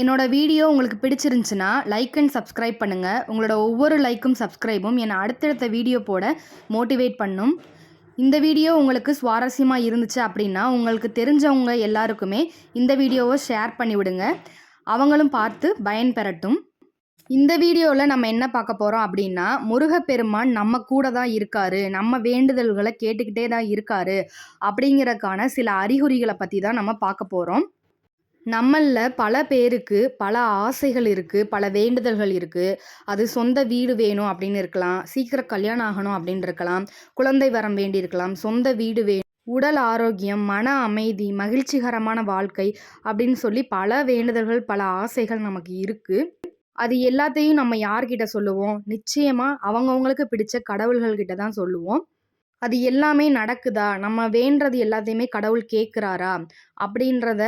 என்னோட வீடியோ உங்களுக்கு பிடிச்சிருந்துச்சுன்னா லைக் அண்ட் சப்ஸ்கிரைப் பண்ணுங்கள் உங்களோட ஒவ்வொரு லைக்கும் சப்ஸ்கிரைபும் என்னை அடுத்தடுத்த வீடியோ போட மோட்டிவேட் பண்ணும். இந்த வீடியோ உங்களுக்கு சுவாரஸ்யமாக இருந்துச்சு அப்படின்னா உங்களுக்கு தெரிஞ்சவங்க எல்லாருக்குமே இந்த வீடியோவை ஷேர் பண்ணி விடுங்க. அவங்களும் பார்த்து பயன் பெறட்டும். இந்த வீடியோவில் நம்ம என்ன பார்க்க போகிறோம் அப்படின்னா முருகப்பெருமான் நம்ம கூட தான் இருக்காரு நம்ம வேண்டுதல்களை கேட்டுக்கிட்டே தான் இருக்காரு அப்படிங்கிறதுக்கான சில அறிகுறிகளை பற்றி தான் நம்ம பார்க்க போகிறோம் நம்மளில் பல பேருக்கு பல ஆசைகள் இருக்குது பல வேண்டுதல்கள் இருக்குது அது சொந்த வீடு வேணும் அப்படின்னு இருக்கலாம் சீக்கிரம் கல்யாணம் ஆகணும் அப்படின்னு இருக்கலாம் குழந்தை வரம் வேண்டியிருக்கலாம் சொந்த வீடு வேணும் உடல் ஆரோக்கியம் மன அமைதி மகிழ்ச்சிகரமான வாழ்க்கை அப்படின்னு சொல்லி பல வேண்டுதல்கள் பல ஆசைகள் நமக்கு இருக்குது அது எல்லாத்தையும் நம்ம யார்கிட்ட சொல்லுவோம்? நிச்சயமாக அவங்கவுங்களுக்கு பிடிச்ச கடவுள்கள்கிட்ட தான் சொல்லுவோம். அது எல்லாமே நடக்குதா? நம்ம வேண்டது எல்லாத்தையுமே கடவுள் கேட்குறாரா? அப்படின்றத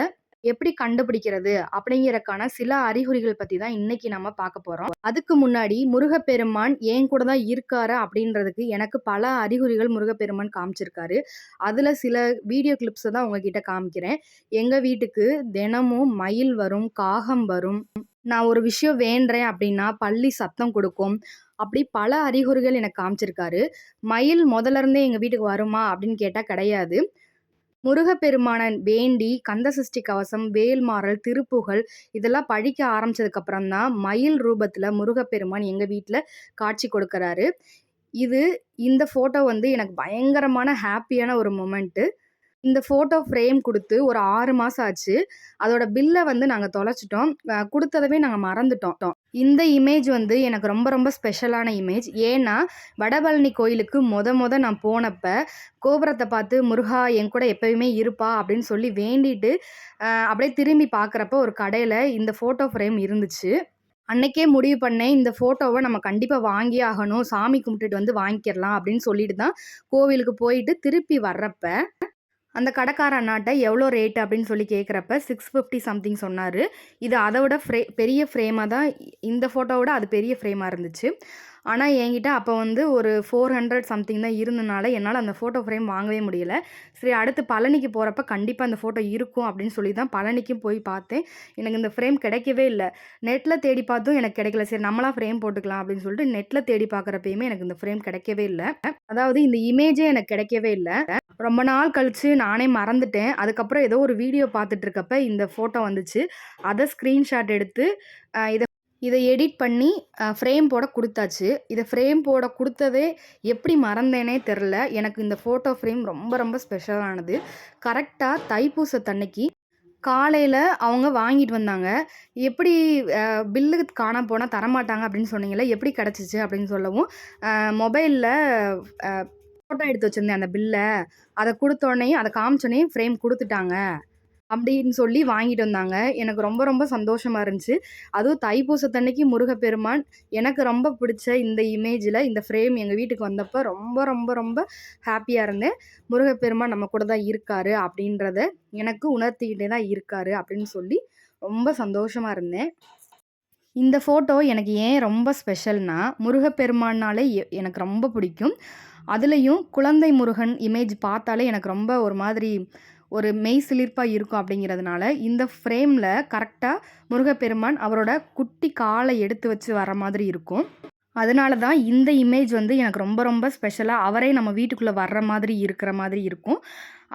எப்படி கண்டுபிடிக்கிறது அப்படிங்கிறக்கான சில அறிகுறிகள் பற்றி தான் இன்னைக்கு நம்ம பார்க்க போகிறோம் அதுக்கு முன்னாடி முருகப்பெருமான் ஏன் கூட தான் இருக்காரு அப்படின்றதுக்கு எனக்கு பல அறிகுறிகள் முருகப்பெருமான் காமிச்சிருக்காரு. அதில் சில வீடியோ கிளிப்ஸை தான் உங்ககிட்ட காமிக்கிறேன். எங்கள் வீட்டுக்கு தினமும் மயில் வரும் காகம் வரும். நான் ஒரு விஷயம் வேண்டுறேன் அப்படின்னா பள்ளி சத்தம் கொடுக்கும். அப்படி பல அறிகுறிகள் எனக்கு காமிச்சிருக்காரு. மயில் முதல்ல இருந்தே எங்கள் வீட்டுக்கு வருமா அப்படின்னு கேட்டால் கிடையாது. முருகப்பெருமானை வேண்டி கந்தசஷ்டி கவசம் வேல்மாறல் திருப்புகழ் இதெல்லாம் படிக்க ஆரம்பிச்சதுக்கப்புறம் தான் மயில் ரூபத்தில் முருகப்பெருமான் எங்கள் வீட்டில் காட்சி கொடுக்குறாரு. இது இந்த ஃபோட்டோ வந்து எனக்கு பயங்கரமான ஹாப்பியான ஒரு மொமெண்ட்டு இந்த ஃபோட்டோ ஃப்ரேம் கொடுத்து ஒரு ஆறு மாதம் ஆச்சு. அதோட பில்லை வந்து நாங்கள் தொலைச்சிட்டோம். கொடுத்ததவே நாங்கள் மறந்துட்டோம். இந்த இமேஜ் வந்து எனக்கு ரொம்ப ரொம்ப ஸ்பெஷலான இமேஜ் ஏன்னா வடபழனி கோயிலுக்கு மொத மொத நான் போனப்ப கோபுரத்தை பார்த்து முருகா என் கூட எப்பயுமே இருப்பா அப்படின்னு சொல்லி வேண்டிட்டு அப்படியே திரும்பி பார்க்குறப்ப ஒரு கடையில் இந்த ஃபோட்டோ ஃப்ரேம் இருந்துச்சு. அன்னைக்கே முடிவு பண்ணேன் இந்த ஃபோட்டோவை நம்ம கண்டிப்பாக வாங்கி ஆகணும். சாமி கும்பிட்டுட்டு வந்து வாங்கிக்கிறலாம் அப்படின்னு சொல்லிட்டு தான் கோவிலுக்கு போயிட்டு திருப்பி வர்றப்ப அந்த கடைக்கார அண்ணாட்ட எவ்வளோ ரேட்டு அப்படின்னு சொல்லி கேட்குறப்ப சிக்ஸ் ஃபிஃப்டி சம்திங் சொன்னார். இது அதை விட ஃப்ரே பெரிய ஃப்ரேமாக தான் இந்த ஃபோட்டோவோட அது பெரிய ஃப்ரேமாக இருந்துச்சு. ஆனால் என்கிட்ட அப்போ வந்து ஒரு ஃபோர் ஹண்ட்ரட் சம்திங் தான் இருந்தனால என்னால் அந்த ஃபோட்டோ ஃப்ரேம் வாங்கவே முடியல. சரி அடுத்து பழனிக்கு போகிறப்ப கண்டிப்பாக அந்த ஃபோட்டோ இருக்கும் அப்படின்னு சொல்லி தான் பழனிக்கும் போய் பார்த்தேன். எனக்கு இந்த ஃப்ரேம் கிடைக்கவே இல்லை. நெட்டில் தேடி பார்த்தும் எனக்கு கிடைக்கல. சரி நம்மளாக ஃப்ரேம் போட்டுக்கலாம் அப்படின்னு சொல்லிட்டு நெட்டில் தேடி பார்க்குறப்பயுமே எனக்கு இந்த ஃப்ரேம் கிடைக்கவே இல்லை. அதாவது இந்த இமேஜே எனக்கு கிடைக்கவே இல்லை. ரொம்ப நாள் கழித்து நானே மறந்துட்டேன். அதுக்கப்புறம் ஏதோ ஒரு வீடியோ பார்த்துட்டு இருக்கப்ப இந்த ஃபோட்டோ வந்துச்சு. அதை ஸ்க்ரீன்ஷாட் எடுத்து இதை இதை எடிட் பண்ணி ஃப்ரேம் போட கொடுத்தாச்சு. இதை ஃப்ரேம் போட கொடுத்ததே எப்படி மறந்தேனே தெரில எனக்கு இந்த ஃபோட்டோ ஃப்ரேம் ரொம்ப ரொம்ப ஸ்பெஷலானது கரெக்டாக தைப்பூசத்தன்னைக்கு காலையில் அவங்க வாங்கிட்டு வந்தாங்க. எப்படி பில்லு காண போனால் தரமாட்டாங்க அப்படின்னு சொன்னீங்களே எப்படி கிடச்சிச்சு அப்படின்னு சொல்லவும் மொபைலில் ஃபோட்டோ எடுத்து வச்சுருந்தேன் அந்த பில்லை அதை கொடுத்தோடனே அதை காமிச்சோடனே ஃப்ரேம் கொடுத்துட்டாங்க. அப்படின்னு சொல்லி வாங்கிட்டு வந்தாங்க. எனக்கு ரொம்ப ரொம்ப சந்தோஷமாக இருந்துச்சு. அதுவும் தைப்பூசத்தன்னைக்கு முருகப்பெருமான் எனக்கு ரொம்ப பிடிச்ச இந்த இமேஜில் இந்த ஃப்ரேம் எங்கள் வீட்டுக்கு வந்தப்போ ரொம்ப ரொம்ப ரொம்ப ஹாப்பியாக இருந்தேன். முருகப்பெருமான் நம்ம கூட தான் இருக்கார் அப்படின்றத எனக்கு உணர்த்திக்கிட்டே தான் இருக்கார் அப்படின்னு சொல்லி ரொம்ப சந்தோஷமாக இருந்தேன். இந்த ஃபோட்டோ எனக்கு ஏன் ரொம்ப ஸ்பெஷல்னா முருகப்பெருமானாலே எனக்கு ரொம்ப பிடிக்கும். அதுலேயும் குழந்தை முருகன் இமேஜ் பார்த்தாலே எனக்கு ரொம்ப ஒரு மாதிரி ஒரு மெய் சிலிர்ப்பாக இருக்கும் அப்படிங்கிறதுனால இந்த ஃப்ரேமில் கரெக்டாக முருகப்பெருமான் அவரோட குட்டி காலை எடுத்து வச்சு வர மாதிரி இருக்கும். அதனால தான் இந்த இமேஜ் வந்து எனக்கு ரொம்ப ரொம்ப ஸ்பெஷலாக அவரே நம்ம வீட்டுக்குள்ளே வர்ற மாதிரி இருக்கிற மாதிரி இருக்கும்.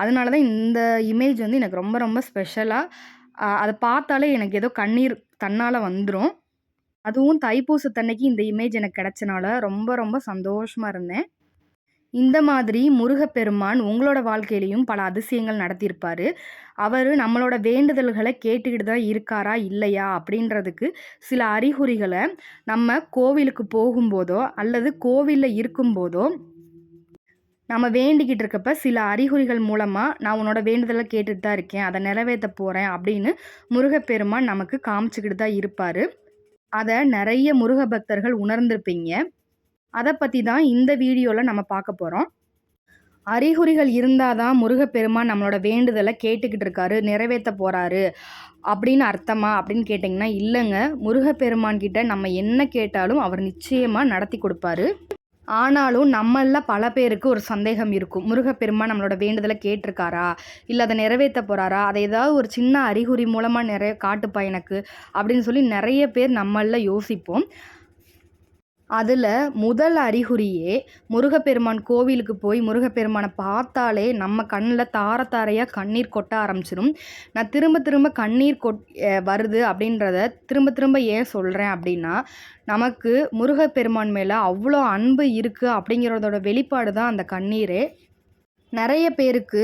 அதனால தான் இந்த இமேஜ் வந்து எனக்கு ரொம்ப ரொம்ப ஸ்பெஷலாக அதை பார்த்தாலே எனக்கு ஏதோ கண்ணீர் தன்னால் வந்துடும் அதுவும் தைப்பூசத்தன்னைக்கு இந்த இமேஜ் எனக்கு கிடச்சனால ரொம்ப ரொம்ப சந்தோஷமாக இருந்தேன். இந்த மாதிரி முருகப்பெருமான் உங்களோட வாழ்க்கையிலையும் பல அதிசயங்கள் நடத்தியிருப்பார். அவர் நம்மளோட வேண்டுதல்களை கேட்டுக்கிட்டு தான் இருக்காரா இல்லையா? அப்படின்றதுக்கு சில அறிகுறிகளை நம்ம கோவிலுக்கு போகும்போதோ அல்லது கோவிலில் இருக்கும்போதோ நம்ம வேண்டிக்கிட்டு இருக்கப்ப சில அறிகுறிகள் மூலமாக நான் உன்னோட வேண்டுதலை கேட்டுட்டு தான் இருக்கேன் அதை நிறைவேற்ற போகிறேன் அப்படின்னு முருகப்பெருமான் நமக்கு காமிச்சிக்கிட்டு தான் இருப்பார். அதை நிறைய முருக பக்தர்கள் உணர்ந்திருப்பீங்க. அதை பற்றி தான் இந்த வீடியோவில் நம்ம பார்க்க போகிறோம் அறிகுறிகள் இருந்தால் தான் முருகப்பெருமான் நம்மளோட வேண்டுதலை கேட்டுக்கிட்டு இருக்காரு, நிறைவேற்ற போகிறாரு அப்படின்னு அர்த்தமா? அப்படின்னு கேட்டிங்கன்னா இல்லைங்க முருகப்பெருமான் கிட்ட நம்ம என்ன கேட்டாலும் அவர் நிச்சயமாக நடத்தி கொடுப்பாரு ஆனாலும் நம்மளில் பல பேருக்கு ஒரு சந்தேகம் இருக்கும். முருகப்பெருமான் நம்மளோட வேண்டுதலை கேட்டிருக்காரா? இல்லை அதை நிறைவேற்ற போகிறாரா அதை ஏதாவது ஒரு சின்ன அறிகுறி மூலமாக நிறைய காட்டுப்பா எனக்கு அப்படின்னு சொல்லி நிறைய பேர் நம்மளில் யோசிப்போம். அதில் முதல் அறிகுறியே முருகப்பெருமான் கோவிலுக்கு போய் முருகப்பெருமானை பார்த்தாலே நம்ம கண்ணில் தார தாரையாக கண்ணீர் கொட்ட ஆரம்பிச்சிடும் நான் திரும்ப திரும்ப கண்ணீர் கொட் வருது அப்படின்றத திரும்ப திரும்ப ஏன் சொல்கிறேன் அப்படின்னா, நமக்கு முருகப்பெருமான் மேலே அவ்வளோ அன்பு இருக்குது அப்படிங்கிறதோட வெளிப்பாடு தான் அந்த கண்ணீரே. நிறைய பேருக்கு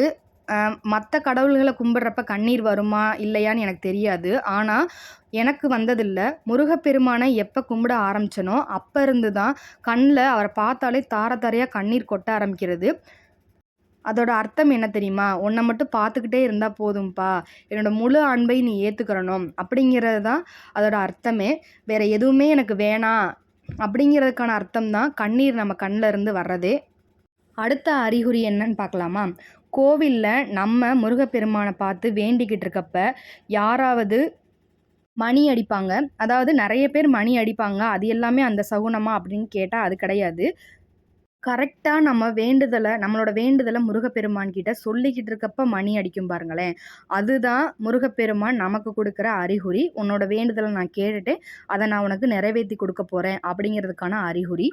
மற்ற கடவுள்களை கும்பிட்றப்ப கண்ணீர் வருமா? இல்லையான்னு எனக்கு தெரியாது. ஆனால் எனக்கு வந்ததில்லை முருகப்பெருமானை எப்போ கும்பிட ஆரம்பிச்சேனோ, அப்போ இருந்து தான் கண்ணில் அவரை பார்த்தாலே தார தாரையாக கண்ணீர் கொட்ட ஆரம்பிக்கிறது. அதோட அர்த்தம் என்ன தெரியுமா? உன்னை மட்டும் பார்த்துக்கிட்டே இருந்தால் போதும்பா. என்னோட முழு அன்பை நீ ஏற்றுக்கிறணும் அப்படிங்கிறது தான் அதோட அர்த்தமே. வேறு எதுவுமே எனக்கு வேணாம் அப்படிங்கிறதுக்கான அர்த்தம் தான் கண்ணீர் நம்ம கண்ணில் இருந்து வர்றதே. அடுத்த அறிகுறி என்னன்னு பார்க்கலாமா? கோவில்ல நம்ம முருகப்பெருமானை பார்த்து வேண்டிக்கிட்டு இருக்கப்ப, யாராவது மணி அடிப்பாங்க. அதாவது நிறைய பேர் மணி அடிப்பாங்க. அது எல்லாமே அந்த சகுனமா அப்படின்னு கேட்டால் அது கிடையாது. கரெக்டாக நம்ம வேண்டுதலை நம்மளோட வேண்டுதலை முருகப்பெருமான் கிட்ட சொல்லிக்கிட்டு இருக்கப்ப மணி அடிக்கும் பாருங்களேன். அதுதான் முருகப்பெருமான் நமக்கு கொடுக்குற அறிகுறி. உன்னோட வேண்டுதலை நான் கேட்டுட்டு அதை நான் உனக்கு நிறைவேற்றி கொடுக்க போகிறேன் அப்படிங்கிறதுக்கான அறிகுறி.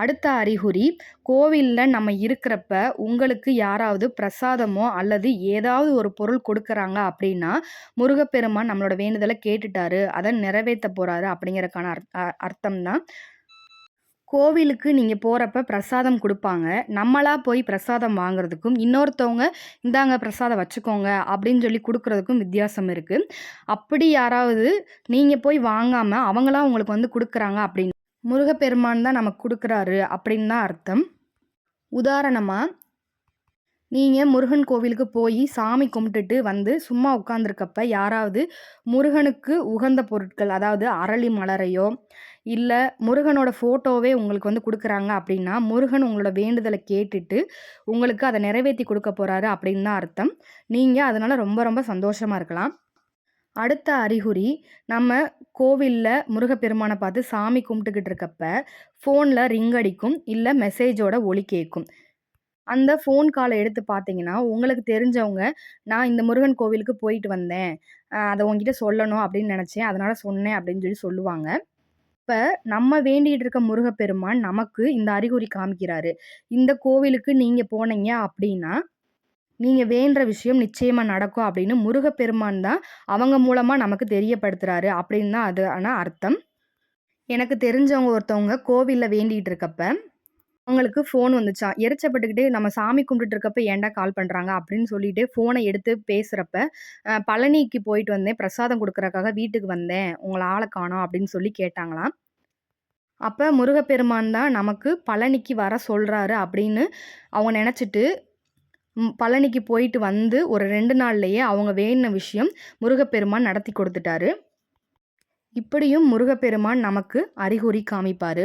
அடுத்த அறிகுறி, கோவில்ல நம்ம இருக்கிறப்ப உங்களுக்கு யாராவது பிரசாதமோ அல்லது ஏதாவது ஒரு பொருள் கொடுக்குறாங்க அப்படின்னா, முருகப்பெருமான் நம்மளோட வேண்டுதலை கேட்டுட்டாரு. அதை நிறைவேற்ற போகிறாரு அப்படிங்கிறதுக்கான அர்த்தம் தான். கோவிலுக்கு நீங்கள் போகிறப்ப பிரசாதம் கொடுப்பாங்க நம்மளா போய் பிரசாதம் வாங்குறதுக்கும், இன்னொருத்தவங்க "இந்தாங்க பிரசாதம் வச்சுக்கோங்க" அப்படின்னு சொல்லி கொடுக்குறதுக்கும் வித்தியாசம் இருக்குது அப்படி யாராவது நீங்கள் போய் வாங்காமல் அவங்களா உங்களுக்கு வந்து கொடுக்குறாங்க அப்படின்னு முருகப்பெருமான் தான் நமக்கு கொடுக்குறாரு அப்படின்னு தான் அர்த்தம். உதாரணமாக நீங்கள் முருகன் கோவிலுக்கு போய் சாமி கும்பிட்டுட்டு வந்து சும்மா உட்காந்துருக்கப்ப யாராவது முருகனுக்கு உகந்த பொருட்கள், அதாவது அரளி மலரையோ, இல்லை முருகனோட ஃபோட்டோவே உங்களுக்கு வந்து கொடுக்குறாங்க அப்படின்னா, முருகன் உங்களோட வேண்டுதலை கேட்டுட்டு, உங்களுக்கு அதை நிறைவேற்றி கொடுக்க போகிறாரு அப்படின்னு தான் அர்த்தம். நீங்கள் அதனால் ரொம்ப ரொம்ப சந்தோஷமாக இருக்கலாம். அடுத்த அறிகுறி, நம்ம கோவிலில் முருகப்பெருமானை பார்த்து சாமி கும்பிட்டுக்கிட்டு இருக்கப்ப, ஃபோனில் ரிங் அடிக்கும். இல்லை மெசேஜோட ஒளி கேட்கும். அந்த ஃபோன் காலை எடுத்து பார்த்தீங்கன்னா, உங்களுக்கு தெரிஞ்சவங்க, "நான் இந்த முருகன் கோவிலுக்கு போயிட்டு வந்தேன். அதை உங்ககிட்ட சொல்லணும் அப்படின்னு நினச்சேன் அதனால் சொன்னேன்." அப்படின்னு சொல்லி சொல்லுவாங்க. இப்போ நம்ம வேண்டிகிட்டு இருக்க முருகப்பெருமான் நமக்கு இந்த அறிகுறி காமிக்கிறாரு. இந்த கோவிலுக்கு நீங்கள் போனீங்க அப்படின்னா, நீங்கள் வேண்டுற விஷயம் நிச்சயமாக நடக்கும் அப்படின்னு முருகப்பெருமான் தான் அவங்க மூலமாக நமக்கு தெரியப்படுத்துறாரு அப்படின்னு தான் அது ஆனால் அர்த்தம். எனக்கு தெரிஞ்சவங்க ஒருத்தவங்க கோவில்ல வேண்டிகிட்டு இருக்கப்ப, அவங்களுக்கு ஃபோன் வந்துச்சா எரிச்சப்பட்டுக்கிட்டே நம்ம சாமி கும்பிட்டுட்டு இருக்கப்ப ஏன்டா கால் பண்ணுறாங்க அப்படின்னு சொல்லிட்டு ஃபோனை எடுத்து பேசுகிறப்ப "பழனிக்கு போயிட்டு வந்தேன். பிரசாதம் கொடுக்குறக்காக வீட்டுக்கு வந்தேன். உங்களை ஆளை காணோம்." அப்படின்னு சொல்லி கேட்டாங்களாம். அப்போ முருகப்பெருமான் தான் நமக்கு பழனிக்கு வர சொல்கிறாரு அப்படின்னு அவங்க நினச்சிட்டு பழனிக்கு போயிட்டு வந்து ஒரு ரெண்டு நாள்லேயே அவங்க வேண்டுன விஷயம் முருகப்பெருமான் நடத்தி கொடுத்துட்டாரு. இப்படியும் முருகப்பெருமான் நமக்கு அறிகுறி காமிப்பார்.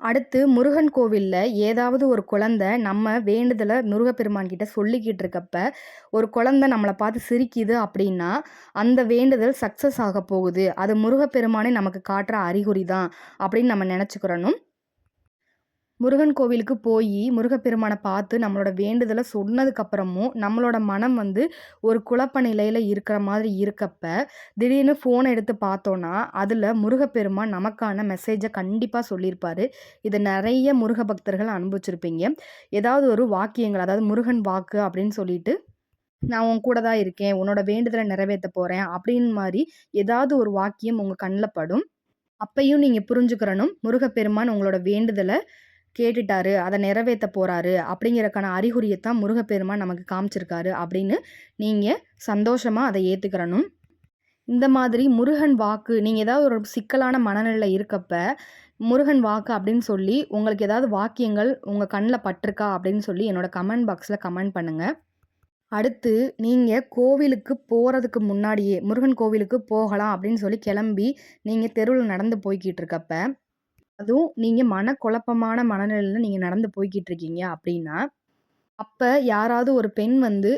அடுத்து முருகன் கோவில்ல ஏதாவது ஒரு குழந்தை நம்ம வேண்டுதலை முருகப்பெருமான் கிட்ட சொல்லிக்கிட்டு இருக்கப்ப, ஒரு குழந்தை நம்மளை பார்த்து சிரிக்குது அப்படின்னா, அந்த வேண்டுதல் சக்ஸஸ் ஆகப் போகுது. அது முருகப்பெருமானே நமக்கு காட்டுற அறிகுறி தான் அப்படின்னு நம்ம நினச்சிக்கிறணும். முருகன் கோவிலுக்கு போய் முருகப்பெருமானை பார்த்து நம்மளோட வேண்டுதலை சொன்னதுக்கப்புறமும், நம்மளோட மனம் வந்து ஒரு குழப்ப நிலையில் இருக்கிற மாதிரி இருக்கப்ப, திடீர்னு ஃபோனை எடுத்து பார்த்தோன்னா அதில் முருகப்பெருமான் நமக்கான மெசேஜை கண்டிப்பாக சொல்லியிருப்பாரு. இதை நிறைய முருக பக்தர்கள் அனுபவிச்சிருப்பீங்க. ஏதாவது ஒரு வாக்கியங்கள், அதாவது முருகன் வாக்கு அப்படின்னு சொல்லிட்டு, "நான் உன் கூட தான் இருக்கேன். உன்னோட வேண்டுதலை நிறைவேற்ற போகிறேன் அப்படின்னு மாதிரி ஏதாவது ஒரு வாக்கியம் உங்கள் கண்ணில் படும். அப்பையும் நீங்கள் புரிஞ்சுக்கிறணும், முருகப்பெருமான் உங்களோட வேண்டுதலை கேட்டுட்டாரு. அதை நிறைவேற்ற போகிறாரு அப்படிங்கிறக்கான அறிகுறியைத்தான் தான் முருகப்பெருமான் நமக்கு காமிச்சிருக்காரு அப்படின்னு நீங்கள் சந்தோஷமாக அதை ஏற்றுக்கிறணும் இந்த மாதிரி முருகன் வாக்கு நீங்கள் ஏதாவது ஒரு சிக்கலான மனநிலை இருக்கப்ப, முருகன் வாக்கு அப்படின்னு சொல்லி உங்களுக்கு ஏதாவது வாக்கியங்கள் உங்கள் கண்ணில் பட்டிருக்கா அப்படின்னு சொல்லி என்னோட கமெண்ட் பாக்ஸில் கமெண்ட் பண்ணுங்கள் அடுத்து நீங்கள் கோவிலுக்கு போகிறதுக்கு முன்னாடியே முருகன் கோவிலுக்கு போகலாம் அப்படின்னு சொல்லி கிளம்பி நீங்கள் தெருவில் நடந்து போய்கிட்டு இருக்கப்ப அதுவும் நீங்கள் மனக்குழப்பமான மனநிலையில் நீங்கள் நடந்து போய்கிட்டு இருக்கீங்க அப்படின்னா அப்போ யாராவது ஒரு பெண் வந்து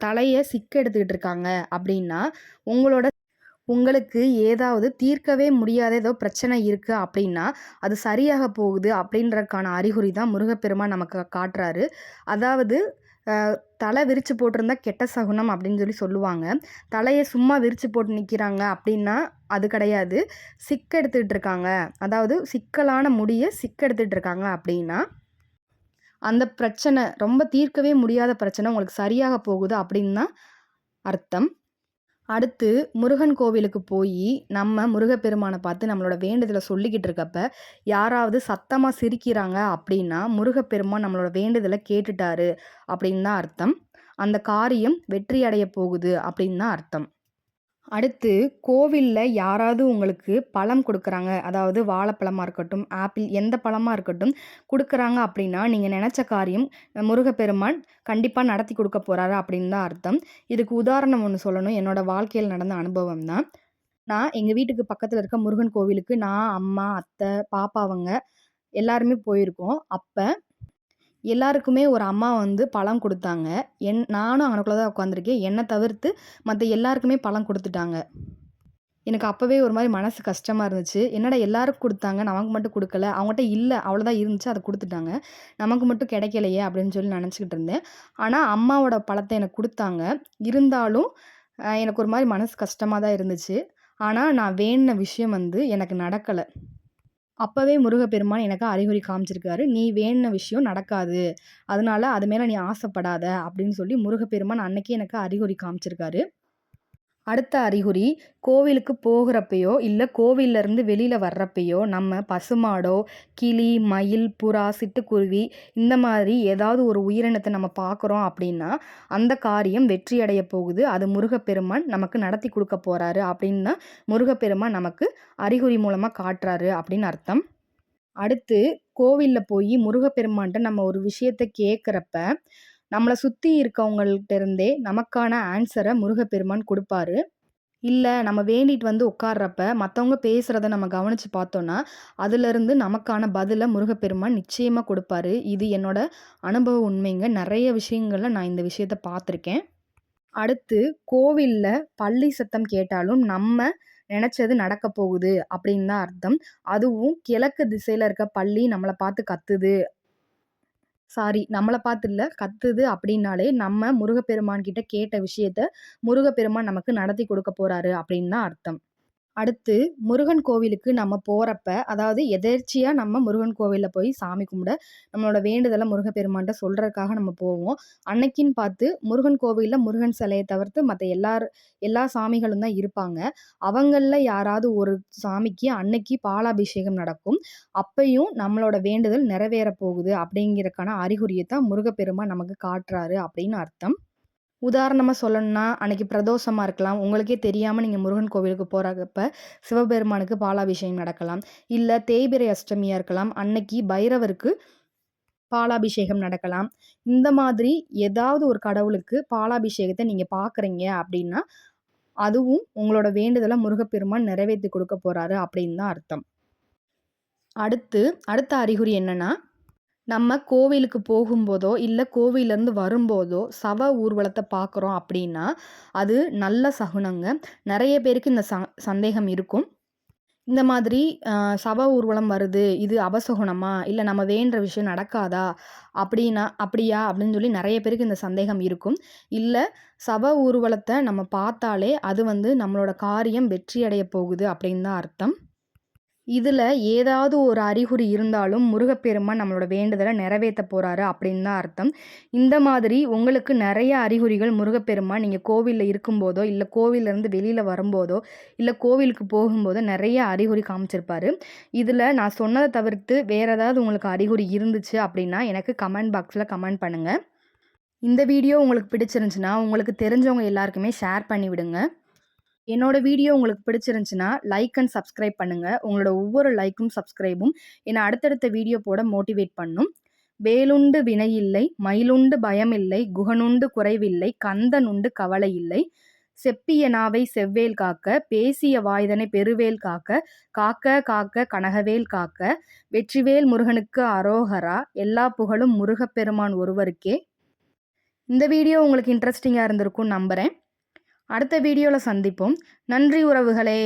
தலையை சிக்க எடுத்துக்கிட்டு இருக்காங்க அப்படின்னா உங்களோட உங்களுக்கு ஏதாவது தீர்க்கவே முடியாத ஏதோ பிரச்சனை இருக்குது அப்படின்னா அது சரியாக போகுது அப்படின்றதுக்கான அறிகுறி தான் முருகப்பெருமான் நமக்கு காட்டுறாரு அதாவது தலை விரித்து போட்டிருந்தா கெட்ட சகுனம் அப்படின்னு சொல்லி சொல்லுவாங்க. தலையை சும்மா விரித்து போட்டு நிற்கிறாங்க அப்படின்னா அது கிடையாது. சிக்க எடுத்துக்கிட்டு இருக்காங்க. அதாவது சிக்கலான முடியை சிக்க எடுத்துகிட்டு இருக்காங்க அப்படின்னா அந்த பிரச்சனை ரொம்ப தீர்க்கவே முடியாத பிரச்சனை உங்களுக்கு சரியாக போகுது அப்படின்னு தான் அர்த்தம். அடுத்து முருகன் கோவிலுக்கு போய் நம்ம முருகப்பெருமானை பார்த்து நம்மளோட வேண்டுதலை சொல்லிக்கிட்டு இருக்கப்ப யாராவது சத்தமாக சிரிக்கிறாங்க அப்படின்னா முருகப்பெருமான் நம்மளோட வேண்டுதலை கேட்டுட்டாரு அப்படின்னு தான் அர்த்தம். அந்த காரியம் வெற்றி அடைய போகுது அப்படின்னு தான் அர்த்தம். அடுத்து கோவிலில் யாராவது உங்களுக்கு பழம் கொடுக்குறாங்க. அதாவது வாழைப்பழமாக இருக்கட்டும் ஆப்பிள் எந்த பழமாக இருக்கட்டும் கொடுக்குறாங்க அப்படின்னா நீங்கள் நினச்ச காரியம் முருகப்பெருமான் கண்டிப்பாக நடத்தி கொடுக்க போகிறாரு அப்படின்னு தான் அர்த்தம். இதுக்கு உதாரணம் ஒன்று சொல்லணும். என்னோடய வாழ்க்கையில் நடந்த அனுபவம் தான். நான் எங்கள் வீட்டுக்கு பக்கத்தில் இருக்க முருகன் கோவிலுக்கு நான் அம்மா அத்தை பாப்பாவங்க எல்லாருமே போயிருக்கோம். அப்போ எல்லாருக்குமே ஒரு அம்மா வந்து பழம் கொடுத்தாங்க. என் நானும் அங்கனக்குள்ள தான் உட்காந்துருக்கேன் என்னை தவிர்த்து மற்ற எல்லாருக்குமே பழம் கொடுத்துட்டாங்க. எனக்கு அப்போவே ஒரு மாதிரி மனசு கஷ்டமாக இருந்துச்சு. என்னடா எல்லாருக்கும் கொடுத்தாங்க நமக்கு மட்டும் கொடுக்கல. அவங்ககிட்ட இல்லை அவ்வளோதான் இருந்துச்சு அதை கொடுத்துட்டாங்க. நமக்கு மட்டும் கிடைக்கலையே அப்படின்னு சொல்லி நினச்சிக்கிட்டு இருந்தேன். ஆனால் அம்மாவோட பழத்தை எனக்கு கொடுத்தாங்க. இருந்தாலும் எனக்கு ஒரு மாதிரி மனசு கஷ்டமாக தான் இருந்துச்சு. ஆனால் நான் வேணின விஷயம் வந்து எனக்கு நடக்கலை. அப்போவே முருகப்பெருமான் எனக்கு அறிகுறி காமிச்சிருக்காரு. நீ வேணுன விஷயம் நடக்காது. அதனால அது மேலே நீ ஆசைப்படாத. அப்படின்னு சொல்லி முருகப்பெருமான் அன்னைக்கே எனக்கு அறிகுறி காமிச்சிருக்காரு. அடுத்த அறிகுறி கோவிலுக்கு போகிறப்பையோ இல்லை கோவிலேருந்து வெளியில் வர்றப்பையோ நம்ம பசுமாடோ கிளி மயில் புறா சிட்டுக்குருவி இந்த மாதிரி ஏதாவது ஒரு உயிரினத்தை நம்ம பார்க்குறோம் அப்படின்னா அந்த காரியம் வெற்றி அடைய போகுது. அது முருகப்பெருமான் நமக்கு நடத்தி கொடுக்க போகிறாரு அப்படின்னு தான் முருகப்பெருமான் நமக்கு அறிகுறி மூலமாக காட்டுறாரு அப்படின்னு அர்த்தம். அடுத்து கோவிலில் போய் முருகப்பெருமான்கிட்ட நம்ம ஒரு விஷயத்தை கேட்குறப்ப நம்மளை சுற்றி இருக்கவங்கள்ட்ட இருந்தே நமக்கான ஆன்சரை முருகப்பெருமான் கொடுப்பாரு. இல்லை நம்ம வேண்டிட்டு வந்து உட்கார்றப்ப மற்றவங்க பேசுகிறத நம்ம கவனித்து பார்த்தோன்னா அதுலேருந்து நமக்கான பதிலை முருகப்பெருமான் நிச்சயமாக கொடுப்பாரு. இது என்னோட அனுபவ உண்மைங்க. நிறைய விஷயங்களில் நான் இந்த விஷயத்த பார்த்துருக்கேன் அடுத்து கோவிலில் பள்ளி சத்தம் கேட்டாலும் நம்ம நினச்சது நடக்க போகுது அப்படின்னு தான் அர்த்தம். அதுவும் கிழக்கு திசையில் இருக்க பள்ளி நம்மளை பார்த்து கத்துது சாரி நம்மளை பார்த்து இல்லை கத்துது அப்படின்னாலே நம்ம முருகப்பெருமான் கிட்ட கேட்ட விஷயத்த முருகப்பெருமான் நமக்கு நடத்தி கொடுக்க போறாரு அப்படின்னு தான் அர்த்தம். அடுத்து முருகன் கோவிலுக்கு நம்ம போகிறப்ப அதாவது எதேர்ச்சியாக நம்ம முருகன் கோவிலில் போய் சாமி கும்பிட நம்மளோட வேண்டுதலை முருகப்பெருமான்கிட்ட சொல்கிறதுக்காக நம்ம போவோம். அன்னைக்குன்னு பார்த்து முருகன் கோவிலில் முருகன் சிலையை தவிர்த்து மற்ற எல்லார் எல்லா சாமிகளும் தான் இருப்பாங்க. அவங்களில் யாராவது ஒரு சாமிக்கு அன்னைக்கு பாலாபிஷேகம் நடக்கும். அப்பையும் நம்மளோட வேண்டுதல் நிறைவேற போகுது அப்படிங்கிறக்கான அறிகுறியை தான் முருகப்பெருமான் நமக்கு காட்டுறாரு அப்படின்னு அர்த்தம். உதாரணமாக சொல்லணும்னா அன்றைக்கி பிரதோஷமாக இருக்கலாம். உங்களுக்கே தெரியாமல் நீங்கள் முருகன் கோவிலுக்கு போகிறப்ப சிவபெருமானுக்கு பாலாபிஷேகம் நடக்கலாம். இல்லை தேய்பிரை அஷ்டமியாக இருக்கலாம். அன்னைக்கு பைரவருக்கு பாலாபிஷேகம் நடக்கலாம். இந்த மாதிரி ஏதாவது ஒரு கடவுளுக்கு பாலாபிஷேகத்தை நீங்கள் பார்க்குறீங்க அப்படின்னா அதுவும் உங்களோட வேண்டுதலை முருகப்பெருமான் நிறைவேற்றி கொடுக்க போகிறாரு அப்படின்னு தான் அர்த்தம். அடுத்து அடுத்த அறிகுறி என்னென்னா நம்ம கோவிலுக்கு போகும்போதோ இல்லை கோவிலேருந்து வரும்போதோ சவ ஊர்வலத்தை பார்க்குறோம் அப்படின்னா அது நல்ல சகுனங்க. நிறைய பேருக்கு இந்த ச சந்தேகம் இருக்கும். இந்த மாதிரி சவ ஊர்வலம் வருது இது அபசகுணமா இல்லை நம்ம வேண்ட விஷயம் நடக்காதா அப்படின்னா அப்படியா அப்படின்னு சொல்லி நிறைய பேருக்கு இந்த சந்தேகம் இருக்கும். இல்லை சவ ஊர்வலத்தை நம்ம பார்த்தாலே அது வந்து நம்மளோட காரியம் வெற்றி அடைய போகுது அப்படின்னு தான் அர்த்தம். இதில் ஏதாவது ஒரு அறிகுறி இருந்தாலும் முருகப்பெருமான் நம்மளோட வேண்டுதலை நிறைவேற்ற போகிறாரு அப்படின்னு தான் அர்த்தம். இந்த மாதிரி உங்களுக்கு நிறைய அறிகுறிகள் முருகப்பெருமான் நீங்கள் கோவிலில் இருக்கும்போதோ இல்லை கோவிலேருந்து வெளியில் வரும்போதோ இல்லை கோவிலுக்கு போகும்போதோ நிறைய அறிகுறி காமிச்சிருப்பாரு. இதில் நான் சொன்னதை தவிர்த்து வேறு ஏதாவது உங்களுக்கு அறிகுறி இருந்துச்சு அப்படின்னா எனக்கு கமெண்ட் பாக்ஸில் கமெண்ட் பண்ணுங்கள் இந்த வீடியோ உங்களுக்கு பிடிச்சிருந்துச்சுன்னா உங்களுக்கு தெரிஞ்சவங்க எல்லாருக்குமே ஷேர் பண்ணிவிடுங்க. என்னோட வீடியோ உங்களுக்கு பிடிச்சிருந்துச்சுன்னா லைக் அண்ட் சப்ஸ்கிரைப் பண்ணுங்கள் உங்களோட ஒவ்வொரு லைக்கும் சப்ஸ்கிரைபும் என்னை அடுத்தடுத்த வீடியோ போட மோட்டிவேட் பண்ணும். வேலுண்டு வினையில்லை மயிலுண்டு பயமில்லை குகனுண்டு குறைவில்லை கந்தனுண்டு கவலையில்லை செப்பிய நாவை செவ்வேல் காக்க பேசிய வாய்தனை பெருவேல் காக்க காக்க காக்க கனகவேல் காக்க வெற்றிவேல் முருகனுக்கு அரோகரா எல்லா புகழும் முருகப்பெருமான் ஒருவருக்கே. இந்த வீடியோ உங்களுக்கு இன்ட்ரெஸ்டிங்காக இருந்திருக்கும்னு நம்புகிறேன் அடுத்த வீடியோவில் சந்திப்போம். நன்றி உறவுகளே.